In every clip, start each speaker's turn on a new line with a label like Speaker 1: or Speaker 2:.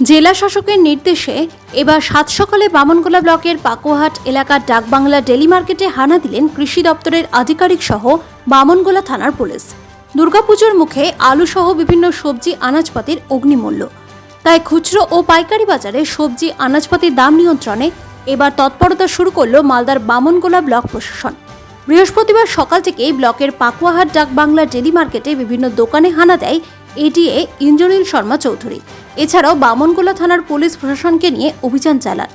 Speaker 1: জেলা শাসকের নির্দেশে এবার সাত সকালে বামনগোলা ব্লকের পাকুয়াহাট এলাকার ডাকবাংলা ডেলি মার্কেটে হানা দিলেন কৃষি দপ্তরের আধিকারিক সহ বামনগোলা থানার পুলিশ। দুর্গাপুজোর মুখে আলু সহ বিভিন্ন সবজি আনাজপাতির অগ্নিমূল্য। তাই খুচরো ও পাইকারি বাজারে সবজি আনাজপাতির দাম নিয়ন্ত্রণে এবার তৎপরতা শুরু করল মালদার বামনগোলা ব্লক প্রশাসন। বৃহস্পতিবার সকাল থেকেই ব্লকের পাকুয়াহাট ডাকবাংলা ডেলি মার্কেটে বিভিন্ন দোকানে হানা দেয় এটিএ ইন্দ্রনীল শর্মা চৌধুরী। এছাড়াও বামনগোলা থানার পুলিশ প্রশাসনকে নিয়ে অভিযান চালান।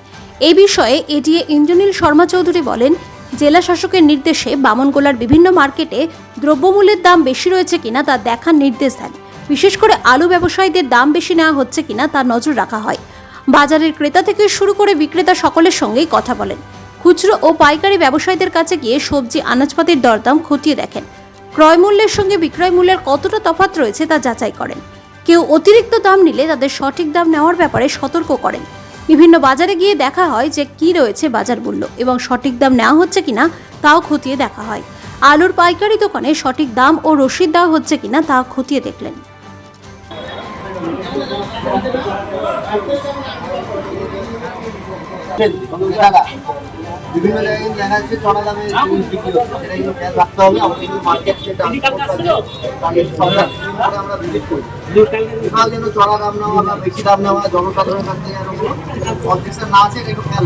Speaker 1: এই বিষয়ে এটিএ ইন্দ্রনীল শর্মা চৌধুরী বলেন, জেলা শাসকের নির্দেশে বামনগোলার বিভিন্ন মার্কেটে দ্রব্যমূল্যের দাম বেশি রয়েছে কিনা তা দেখার নির্দেশ দেন। বিশেষ করে আলু ব্যবসায়ীদের দাম বেশি নেওয়া হচ্ছে কিনা তার নজর রাখা হয়। বাজারের ক্রেতা থেকে শুরু করে বিক্রেতা সকলের সঙ্গেই কথা বলেন। খুচরো ও পাইকারি ব্যবসায়ীদের কাছে গিয়ে সবজি, আনাজপাতির দরদাম খতিয়ে দেখেন। ক্রয় মূল্যের সঙ্গে বিক্রয় মূল্যের কতটা তফাৎ রয়েছে তা যাচাই করেন কেউ অতিরিক্ত দাম নিলে তাদের সঠিক দাম নেওয়ার ব্যাপারে সতর্ক করেন বিভিন্ন বাজারে গিয়ে দেখা হয় যে কি রয়েছে বাজার মূল্য এবং সঠিক দাম নেওয়া হচ্ছে কিনা তাও খতিয়ে দেখা হয় আলুর পাইকারি দোকানে সঠিক দাম ও রসিদ দেওয়া হচ্ছে কিনা তা খতিয়ে দেখলেন
Speaker 2: টাকা বিভিন্ন জায়গায় দেখা যাচ্ছে চড়া দামে জিনিস বিক্রি হচ্ছে। সেটা কিন্তু খেয়াল রাখতে হবে। আমাদের কিন্তু মার্কেট আমরা ভিজিট করি। কোথাও যেন চড়া দাম নেওয়া বা বেশি দাম নেওয়া জনসাধারণের কাছ থেকে যেন কোনো না আছে এটা একটু খেয়াল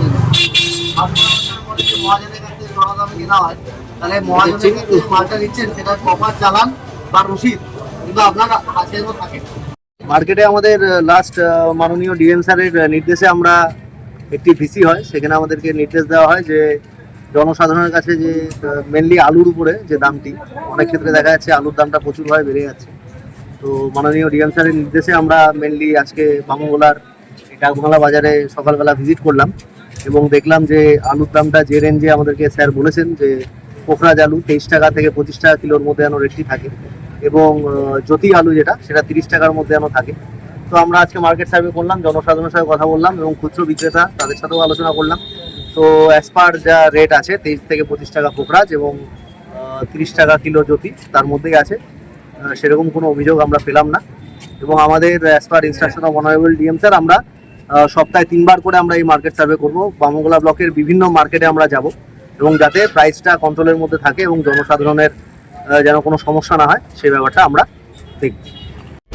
Speaker 2: মনে মহাজনের কাছ থেকে চড়া দামে কেনা হয় তাহলে মহাজনের কাছে যে মালটা নিচ্ছেন সেটা প্রপার চালান বা রসিদ কিন্তু আপনার কাছে থাকে মার্কেটে আমাদের লাস্ট মাননীয় ডিএম স্যারের নির্দেশে আমরা একটি ভিসি হয়, সেখানে আমাদেরকে নির্দেশ দেওয়া হয় যে জনসাধারণের কাছে যে মেনলি আলুর উপরে যে দামটি, অনেক ক্ষেত্রে দেখা যাচ্ছে আলুর দামটা প্রচুরভাবে বেড়ে যাচ্ছে। তো মাননীয় ডিএম স্যারের নির্দেশে আমরা মেনলি আজকে বামুগোলার ডাকবাংলা বাজারে সকালবেলা ভিজিট করলাম এবং দেখলাম যে আলুর দামটা যে রেঞ্জে আমাদেরকে স্যার বলেছেন যে পোখরাজ আলু তেইশ টাকা থেকে পঁচিশ টাকা কিলোর মধ্যে যেন রেটটি থাকে এবং জ্যোতি আলু যেটা, সেটা তিরিশ টাকার মধ্যে যেন থাকে। তো আমরা আজকে মার্কেট সার্ভে করলাম, জনসাধারণের সাথে কথা বললাম এবং খুচরো বিক্রেতা তাদের সাথেও আলোচনা করলাম। তো অ্যাজ পার যা রেট আছে, তেইশ থেকে পঁচিশ টাকা কোকরাজ এবং তিরিশ টাকা কিলো জ্যোতি তার মধ্যেই আছে। সেরকম কোনো অভিযোগ আমরা পেলাম না। এবং আমাদের as per instruction of honourable DM sir আমরা সপ্তাহে তিনবার করে আমরা এই মার্কেট সার্ভে করব। বামগোলা ব্লকের বিভিন্ন মার্কেটে আমরা যাব এবং যাতে প্রাইসটা কন্ট্রোলের মধ্যে থাকে এবং জনসাধারণের যেন কোনো সমস্যা না হয় সেই ব্যাপারটা আমরা দেখব।